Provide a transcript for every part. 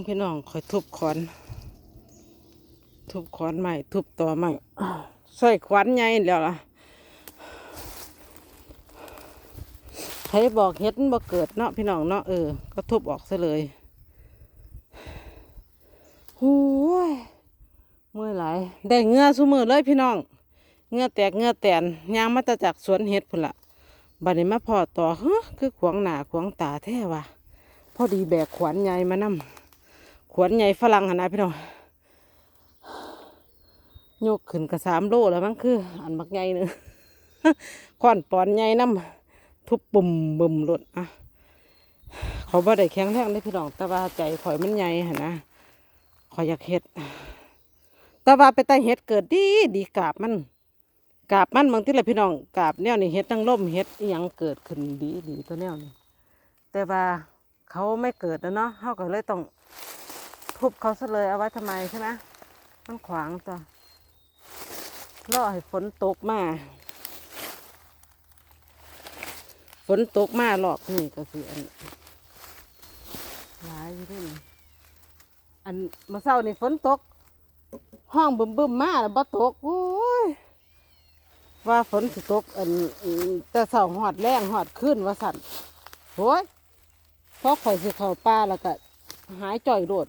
งพี่น้องคอยทุบขอน ทุบขอนใหม่ ทุบต่อใหม่ใส่ขวานใหญ่แล้วล่ะใครบอกเฮ็ดมันบ่เกิดเนาะพี่น้องเนาะเออ ก็ทุบออกซะเลยหูยเมื่อยหลายได้เงื้อซุมือเลยพี่น้อง เงื้อแตกเงื้อแตนยางมาตจากสวนเฮ็ดพุ่นละบัดนี้มาพอต่อเฮ้คือขวางหนาขวางตาแท้ว่ะพอดีแบกขวานใหญ่มานำ ขวานใหญ่ฝรั่งหนะพี่น้องยกขึ้นกระสามโลแล้วมั้งคือ อันบักใหญ่หนึงขวานปอนใหญ่น้ำทุบปุ่มบุ่มหลุดอะเขาบ่ได้แข็งแรงได้พี่น้องแต่ว่าใจข่อยมันใหญ่หนนะข่อยอยากเฮ็ดแต่ว่าไปใต้เฮ็ดเกิดดีดีกาบมันกาบมันบางที่ละพี่น้องกาบแนวนี่เฮ็ดตั้งล่มเฮ็ดอีหยังเกิดขึ้นดีดีตัวแนวนี่แต่ว่าเขาไม่เกิดแล้วเนาะเขาก็เลยต้อง ทุบเขาซะเลยเอาไว้ทำไมใช่ไหมมันขวางตัวรอให้ฝนตกมาฝนตกมารอบนี่ก็คืออันหลายอยู่เด้นี่อันมื่อเช้านี่ฝนตก ห้องบึมบึมมาแล้วบ่ตกโอ้ยว่าฝนสิตกอันแต่เช้าหอดแรงหอดขึ้นว่าสั่นโอ้ยพอข่อยสิเข้าป่าแล้วก็หายจ่อยโดด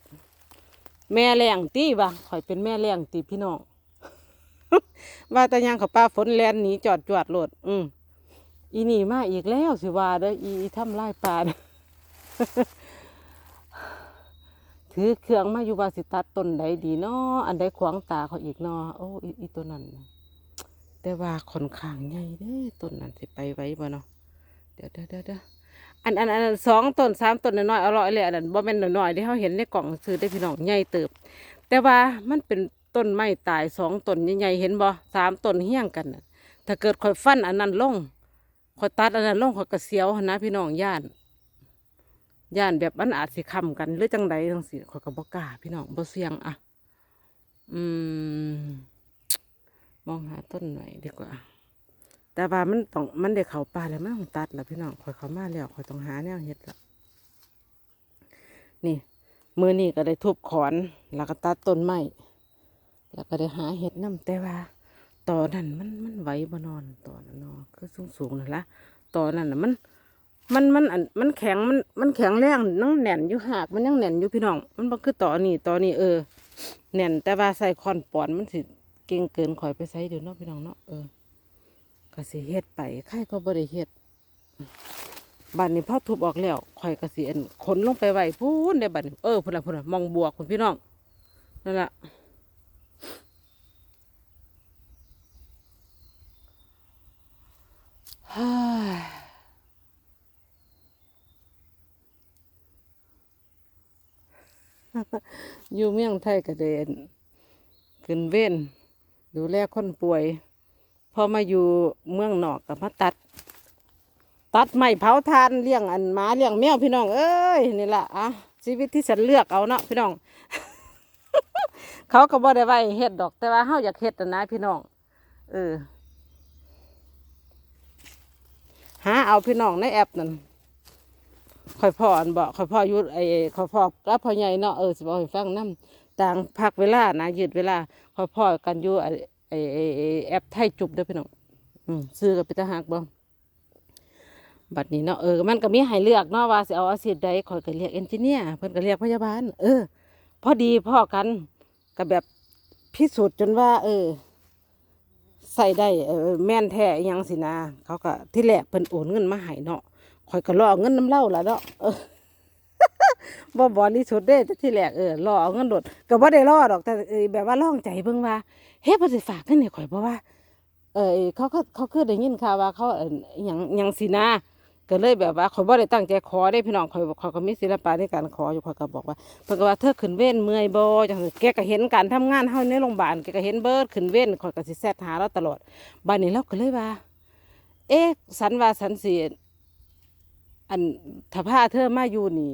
แม่แรงตีว่ะข่อยเป็นแม่แรงตีพี่น้อง ว่าแต่ยังเขาป้าฝนแลนหนีจอดจวดโหลด อืมอีนี่มาอีกแล้วสิว่าเด้ออีทำลายปลาถือเครื่องมาอยู่ว่าสิตัดต้นใดดีเนาะอันใดขวางตาเขาอีกเนาะโอ้อีตัวนั้นแต่ว่าค่อนข้างใหญ่เด้ต้นนั้นสิไปไว้บ่เนาะเดี๋ยวเดี๋ยวเดี๋ยวเดี๋ยว อันอันอันสองต้นสามต้นน้อยๆอร่อยเลยอันนั้นบ่แม่นน้อยๆที่เขาเห็นในกล่องซื้อได้พี่น้องใหญ่เติบ แต่ว่ามันเป็นต้นไม้ตายสองต้นใหญ่ๆเห็นบ่สามต้นเฮี้ยงกันนะถ้าเกิดข่อยฟันอันนั้นลงข่อยตัดอันนั้นลงข่อยกระเสียวนะพี่น้องย่านย่านแบบมันอาจสิค้ำกันหรือจังใดจังสิข่อยก็บ่กล้าพี่น้องบ่เสี่ยงอะอืมมองหาต้นหน่อยดีกว่า แต่ว่ามันต้องมันได้เขาป่าแล้วมันต้องตัดแล้วพี่น้องข่อยเขามาแล้วข่อยต้องหาแนวเฮ็ดละนี่มือนี่ก็ได้ทุบขอนแล้วก็ตัดต้นไม้แล้วก็ได้หาเห็ดน้ำแต่ว่าต่อนนั้นมันมันไหวบ่นอนต่อนนั้นเนาะคือสูงสูงนั่นละต่อนนั้นน่ะมันมันมันอันมันแข็งมันมันแข็งแรงนั่งแน่นอยู่หากมันยังแน่นอยู่พี่น้อง มันบ่คือต่อนนี้ตอนนี้เออแน่นแต่ว่าใส่คอนปอนมันสิเก่งเกินข่อยไปใส่เดี๋ยวเนาะพี่น้องเนาะเออ ก็สิเฮ็ดไปใครก็บ่ได้เฮ็ดบัดนี้พอทุบออกแล้วข่อยก็สิอันขนลงไปไว้พูนได้บัดนี้เออพุ่นละพุ่นละมองบวกคุณพี่น้องนั่นล่ะฮ่าอยู่เมืองไทยก็เดินขึ้นเว้นดูแลคนป่วย พอมาอยู่เมืองนอกก็มาตัด ตัดไม้เผาทานเลี้ยงอันหมาเลี้ยงแมวพี่น้องเอ้ยนี่แหละอะชีวิตที่ฉันเลือกเอาเนาะพี่น้อง เขาก็บ่ได้ไว้เฮ็ดดอก แต่ว่าเฮาอยากเฮ็ดน่ะพี่น้องเออหาเอาพี่น้องในแอปนั่นค่อยพ่ออันบอกคอยพ่อยุดไอ้ค่อยพ่อกับพ่อใหญ่เนาะเออสิบอกให้ฟังน้ำต่างพักเวลานะยืดเวลาค่อยพ่อกันอยู่ ไอ้ไอไอแอปไทยจุบเด้อพี่น้องอืมซื้อกับไปตาหักบ่บัดนี้เนาะเออมันก็มีให้เลือกเนาะว่าสิเอาอาชีพใดคอยก็เรียกเอนจิเนียร์เพิ่นก็เรียกพยาบาล เออ พอดีพ่อกันก็แบบพิสูจน์จนว่า เออใส่ได้เออแม่นแท้อิหยังสินะ เขาก็ที่แรกเพิ่นโอนเงินมาให้เนาะข่อยก็รอเอาเงินน้ำเล่าละเนาะเออ บ่บริสุทธิ์เด้แต่ที่แรกเออรอเอาเงินโดดก็บ่ได้รอดอกแต่เออแบบว่าลองใจเบิ่งว่าเฮ้ยพิ่นสิฝากเงินให้ข่อยบ่ว่า เออเขาเขาเขาคือได้ยินข่าวว่าเขาเออหยังหยังสินะก็เลยแบบว่าข่อยบ่ได้ตั้งใจขอได้พี่น้องข่อยข่อยก็มีศิลปะในการขออยู่ข่อยก็บอกว่าเพิ่นก็ว่าเธอขึ้นเว้นเมื่อยบ่จังซี่แกก็เห็นการทำงานเฮาในโรงพยาบาลแกก็เห็นเบิดขึ้นเว้นข่อยก็สิแซดหาเราตลอดบัดนี้เราก็เลยว่า เอ๊ะสันว่าสันสิอันถ้าพาเธอมาอยู่นี่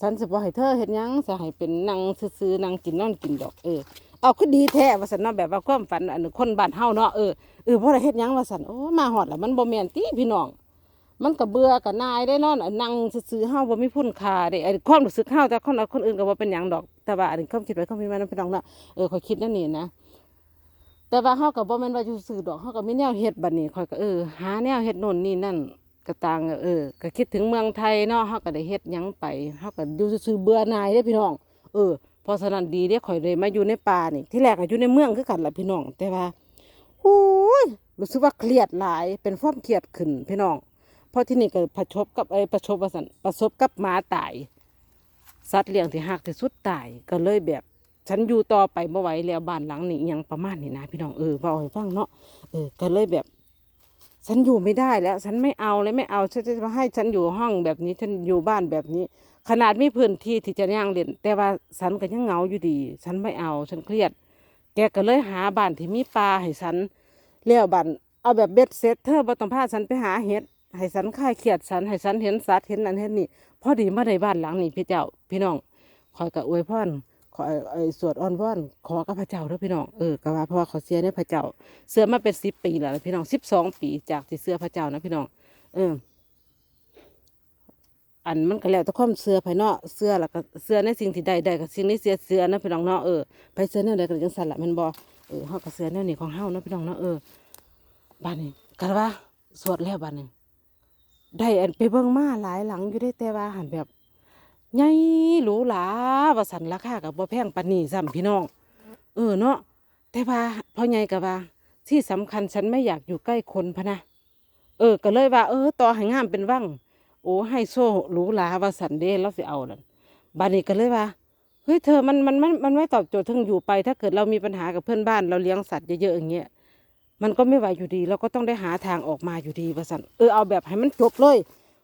สันสิบ่ให้เธอเฮ็ดหยังสิให้เป็นนั่งซื่อๆนั่งกินนอนกินดอกเออเอาคือดีแท้ว่าสันเนาะแบบว่าความฝันอันคนบ้านเฮาเนาะเออเออบ่ได้เฮ็ดหยังว่าสันโอ้มาฮอดแล้วมันบ่แม่นติพี่น้อง มันก็เบื่อกับนายได้นอนนั่งซื่อๆเฮาบ่มีคุณค่าเด้ไอ้ความรู้สึกเฮาแต่คนคนอื่นก็บ่เป็นหยังดอก แต่ว่าอันนี้ความคิดไว้ความคิดมานํพี่น้องเนาะเออข่อยคิดนั่นนี่นะแต่ว่าเฮาก็บ่แม่นว่าอยู่ซื่อดอกเฮาก็มีแนวเฮ็ดบัดนี้ข่อยก็เออหาแนวเฮ็ดโน่นนี่นั่น ก็ต่างเออก็คิดถึงเมืองไทยเนาะเฮาก็ได้เฮ็ดหยังไปเฮาก็อยู่ซื่อเบื่อหน่ายเด้พี่น้อง เออเพราะฉะนั้นดีเด้ข่อยเลยมาอยู่ในป่านี่ ที่แรกก็อยู่ในเมืองคือกันล่ะพี่น้อง แต่ว่าโอ้ยรู้สึกว่าเครียดหลายเป็นความเครียดขึ้นพี่น้องเพราะที่นี่ก็ประชบกับไอ้ประชบว่าสันประสบกับหมาตาย สัตว์เลี้ยงที่หักที่สุดตายก็เลยแบบฉันอยู่ต่อไปบ่ไหวแล้วบ้านหลังนี้ยังประมาณนี้นะพี่น้องเออเบาให้ฟังเนาะเออก็เลยแบบ ฉันอยู่ไม่ได้แล้ว ฉันไม่เอาเลยไม่เอาฉันจะมาให้ฉันอยู่ห้องแบบนี้ ฉันอยู่บ้านแบบนี้ ขนาดมีพื้นที่ที่จะย่างเล่นแต่ว่าฉันก็ยังเหงาอยู่ดี ฉันไม่เอาฉันเครียด แกก็เลยหาบ้านที่มีปลาให้ฉันเลี้ยวบ้านเอาแบบเบ็ดเสร็จเธอบ่ต้องพาฉันไปหาเห็ดให้ฉันคลายเครียดฉันให้ฉันเห็นสัตว์เห็นนั่นเห็นนี่พอดีมาได้บ้านหลังนี้พี่เจ้า พี่น้องคอยกับอวยพร ขอไอ้สวดอ้อนวอนขอกับพระเจ้าเด้อพี่น้องเออก็ว่าเพราะว่าเขาเสียในพระเจ้า เสื้อมาเป็นสิบปีแล้วนะพี่น้องสิบสองปีจากที่เสื้อพระเจ้านะพี่น้องเอออันมันก็แล้วแต่ความเสื้อภายนอกเสื้อแล้วก็เสื้อในสิ่งที่ใดใดกับสิ่งนี้เสื้อเสื้อนะพี่น้องเนาะเออไปเสื้อแนวใดก็จังสั่นละมันบ่เออเฮาก็เสื้อแนวนี้ของเฮานะพี่น้องเนาะเออบ้านนี้ก็ว่าสวดแล้วบ้านนี้ได้อันไปเบิ่งมาหลายหลังอยู่ได้แต่ว่าหันแบบ ใหญ่หรูหราว่าสันราคากับบ่แพงปานนี้ซ้ำพี่น้อง เออเนาะแต่ว่าพ่อใหญ่ก็ว่า ที่สำคัญฉันไม่อยากอยู่ใกล้คนพะนะเออ ก็เลยว่า เออ ต่อให้งามเป็นว่างโอ้ให้โซ่หรูหราว่าสันเดแล้วสิเอานั่นบานนี้ก็เลยว่าเฮ้ยเธอมันมันมันมันไม่ตอบโจทย์ทั้งอยู่ไป ถ้าเกิดเรามีปัญหากับเพื่อนบ้าน เราเลี้ยงสัตว์เยอะๆอย่างเงี้ยมันก็ไม่ไหวอยู่ดี เราก็ต้องได้หาทางออกมาอยู่ดีว่าสันเออเอาแบบให้มันจบเลย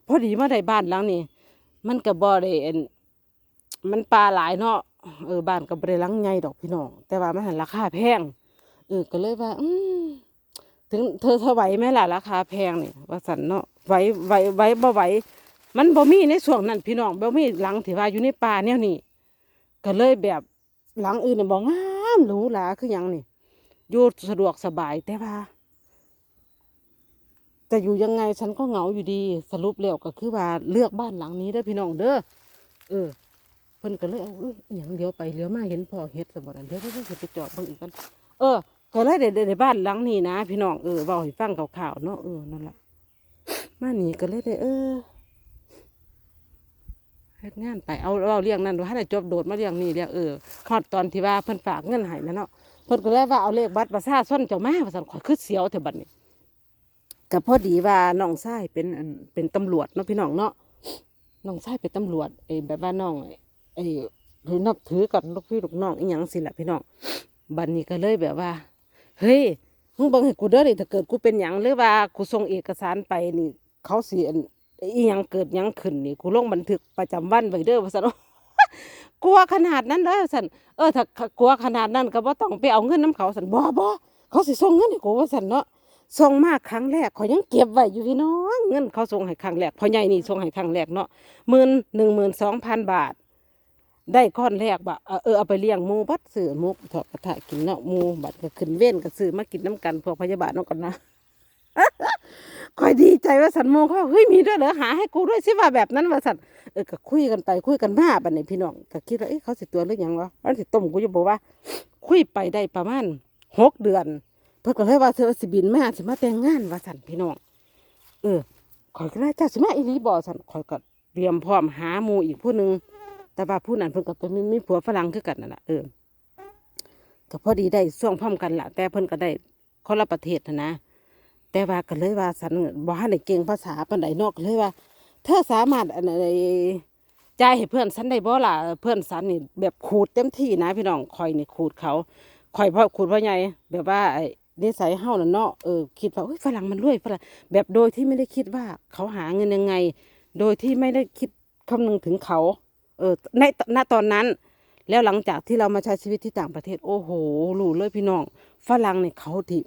พอดีมาได้บ้านหลังนี้ มันก็บ่ได้เอ็นมันปลาหลายเนาะเออบ้านก็บ่ได้ลังใหญ่ดอกพี่น้องแต่ว่ามันหันราคาแพงเออก็เลยว่า อืมถึงเธอเธอไหวไหมล่ะราคาแพงนี่ว่าสันเนาะไหวไหวไหวบ่ไหวมันบ่มีในช่วงนั้นพี่น้องบ่มีหลังที่ว่าอยู่ในป่าแนวนี้ก็เลยแบบหลังอื่นเนี่ยบ่งามหรูหราคือหยังนี่อยู่สะดวกสบายแต่ว่า จะอยู่ยังไงฉันก็เหงาอยู่ดี สรุปแล้วก็คือว่าเลือกบ้านหลังนี้เด้พี่น้องเด้อเออเพิ่นก็เลยเอาเอ้ยอหย่างเดียวไปเลี้ยวมาเห็นพ่อเฮ็ดสมบัติเดี๋ยวเดี๋ยวเดี๋ยวไปจอดเบิ่งอีกกัน เออ ก็เลยได้ได้ได้บ้านหลังนี้นะ พี่น้องเออเว้าให้ฟังข่าวๆเนาะเออนั่นแหละมาหนีก็เลยได้เออเฮ็ดงานไปเอาเอาเรื่องนั้นว่าให้ได้จบโดดมาเรื่องนี้เรื่องเออฮอดตอนที่ว่าเพิ่นฝากเงินให้แล้วเนาะเพิ่นก็เลยว่าเอาเลขบัตรประชาชนเจ้ามาว่าซั่นข่อยคือเสียวเถอะบัดนี้ ก็พอดีว่าน้องชายเป็นเป็นตำรวจเนาะพี่น้องเนาะน้องชายเป็นตำรวจไอ้แบบว่าน้องไอ้ไอ้หรือนับถือกันลูกพี่ลูกน้องอีหยังสิล่ะพี่น้องบัดนนี้ก็เลยแบบว่า เฮ้ยมึงบังให้กูเด้อนี่ถ้าเกิดกูเป็นหยังหรือว่ากูส่งเอกสารไปนี่ เขาเสียอีหยังเกิดหยังขึ้นนี่กูลงบันทึกประจำวันไว้เด้อว่าซั่นกลัวขนาดนั้นเด้อซั่นเออถ้ากลัวขนาดนั้นก็บ่ต้องไปเอาเงินน้ำเขาซั่นบ่บ่เขาสิส่งเงินให้กูว่าซั่นเนาะ ส่งมากครั้งแรกเขายังเก็บไว้อยู่พี่น้องเงินเขาส่งให้ครั้งแรกพ่อใหญ่นี่ส่งให้ครั้งแรกเนาะหมื่นหนึ่งหมื่นสองพันบาท ได้ก้อนแรกบะเออเอาไปเลี้ยงหมูบัดซื้อหมุกทอดกระทะกินเนาะหมูบัดก็ขึ้นเว้นก็ซื้อมากินน้ำกันพวกพยาบาลเนาะกันนะคอยดีใจว่าสันโมเขาเฮ้ยมีด้วยเหรอหาให้กูด้วยสิว่าแบบนั้นว่าสันเออก็คุยกันไปคุยกันมาบัดนี้พี่น้องก็คิดว่าเอ๊ะเขาสิตัวหรือยังวะมันสิต้มกูจะบอกว่า คุยไปได้ประมาณหกเดือน เพิ่นก็เลยว่าเธอสิบินมาสิมาแต่งงานว่าสันพี่น้องเออคอยก็เลยเจ้าสิมาอีหลีบ่สันคอยก็เตรียมพร้อมหาหมูอีกผู้หนึ่งแต่ว่าผู้นั้นเพิ่นก็เป็นมีมีผัวฝรั่งคือกันนั่นแหละเออก็พอดีได้ช่วงพร้อมกันละแต่เพิ่นก็ได้คนละประเทศนะนะแต่ว่าก็เลยว่าสันบ่ทันได้เก่งภาษาปานใดเนอกเลยว่า เธอสามารถอันใดจ่ายให้เพื่อนสันได้บ่ล่ะเพื่อนสันนี่แบบขูดเต็มที่นะ พี่น้องคอยนี่ขูดเขาคอยพราะขูดเพราะไงแบบว่าไอ นิสัยเฮาน่ะเนาะเออคิดว่าเฮ้ยฝรั่งมันรวยฝรั่งแบบโดยที่ไม่ได้คิดว่าเขาหาเงินยังไง โดยที่ไม่ได้คิดคำนึงถึงเขา เออในณตอนนั้น แล้วหลังจากที่เรามาใช้ชีวิตที่ต่างประเทศ โอ้โหรู้เลยพี่น้องฝรั่งเนี่ยเขาที่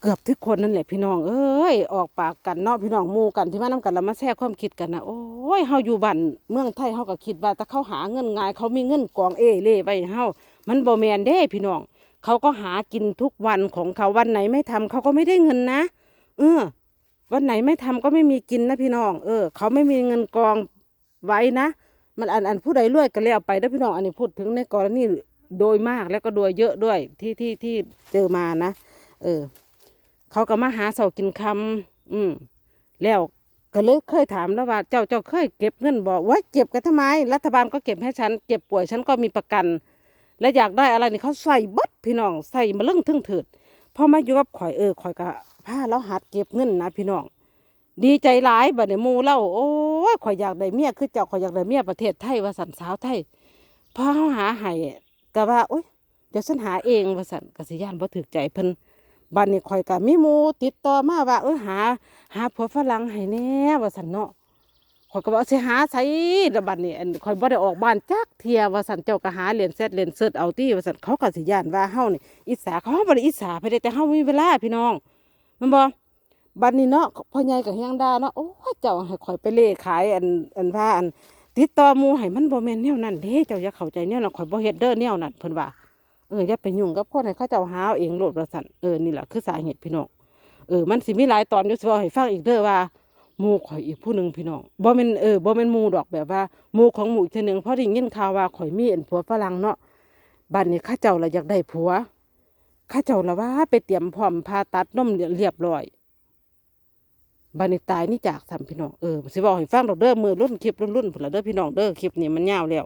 เกือบทุกคนนั่นแหละพี่น้อง เอ้ยออกปากกันเนาะพี่น้องมู่กันที่มานํกันแล้วมาแชร์ความคิดกันนะโอ้ยเฮาอยู่บ้านเมืองไทยเฮาก็คิดว่าแต่เขาหาเงินง่ายเขามีเงินกองเอเล่ไว้ให้เฮามันบ่แมนเด้พี่น้อง เขาก็หากินทุกวันของเขาวันไหนไม่ทำเขาก็ไม่ได้เงินนะ เออ วันไหนไม่ทำก็ไม่มีกินนะพี่น้อง เออ เขาไม่มีเงินกองไว้นะ มันอันอันผู้ใดรวยก็แล้วไปนะพี่น้อง อันนี้พูดถึงในกรณีโดยมากแล้วก็โดยเยอะด้วยที่ที่ที่เจอมานะ เออ เขาก็มาหาเสากินคำอืม แล้วก็เลยเคยถามแล้วว่า เจ้าเจ้าเคยเก็บเงินบอกว่าเก็บกันทำไม รัฐบาลก็เก็บให้ฉันเจ็บป่วยฉันก็มีประกัน และอยากได้อะไรนี่เขาใส่เบดพี่น้องใส่มาเรื่องทึ่งถืดพอมาอยู่กับข่อยเออข่อยก็พาแล้วหัดเก็บเงินนะพี่น้องดีใจหลายบัดนี้หมูเล่าโอ้ยข่อยอยากได้เมียคือเจ้าข่อยอยากได้เมียประเทศไทยว่าสันสาวไทยพอเขาหาให้ก็ว่าโอ้ยเดี๋ยวฉันหาเองว่าสันกสิยานบ่ถือใจเพิ่นบัดนี้ข่อยก็มีมูติดต่อมาว่าเออหา หาผัวฝรั่งให้แน่ว่าสันเนาะ ข่อยก็บอกสิหาไสแล้วบัดนี้อันข่อยบ่ได้ออกบ้านจักเทียว่าสันเจ้าก็หาเรียนเซตเรียนเซิร์เอาตี้ว่าสันเขาก็สิย่านว่าเฮานี่อิจฉาเขาบ่ได้อิจฉาไปได้แต่เฮามีเวลาพี่น้องมันบ่บัดนี้เนาะพ่อใหญ่กับเฮียงดาเนาะโอ้เจ้าให้ข่อยไปเล่ขายอันอันว่าอันติดต่อหมู่ให้มันบ่แม่นแนวนั้นเด้เจ้าอย่าเข้าใจแนวนั้นข่อยบ่เฮ็ดเด้อแนวนั้นเพิ่นว่าเอออย่าไปยุ่งกับคนให้เขาเจ้าหาเอาเองโลดว่าซั่นเออนี่แหละคือสาเหตุพี่น้องเออมันสิมีหลายตอนอยู่สิเว้าให้ฟังอีกเด้อว่า หมู่ข่อยอีกผู้หนึ่งพี่น้องบ่แม่นเออบ่แม่นหมู่ดอกแบบว่าหมู่ของหมู่อีกเทื่อหนึงเพราะได้ยินข่าวว่าข่อยมีอันผัวฝรั่งเนาะบัดนี้ข้าเจ้าละอยากได้ผัวข้าเจ้าละว่าไปเตรียมพร้อมผ่าตัดนมเรียบร้อยบัดนี้ตายนี่จากสามพี่น้องเออสิบอกให้ฟังดอกเด้อมือรุ่นคลิปรุ่นรุ่นผุนละเด้อพี่น้องเด้อคลิปนี้มันยาวแล้ว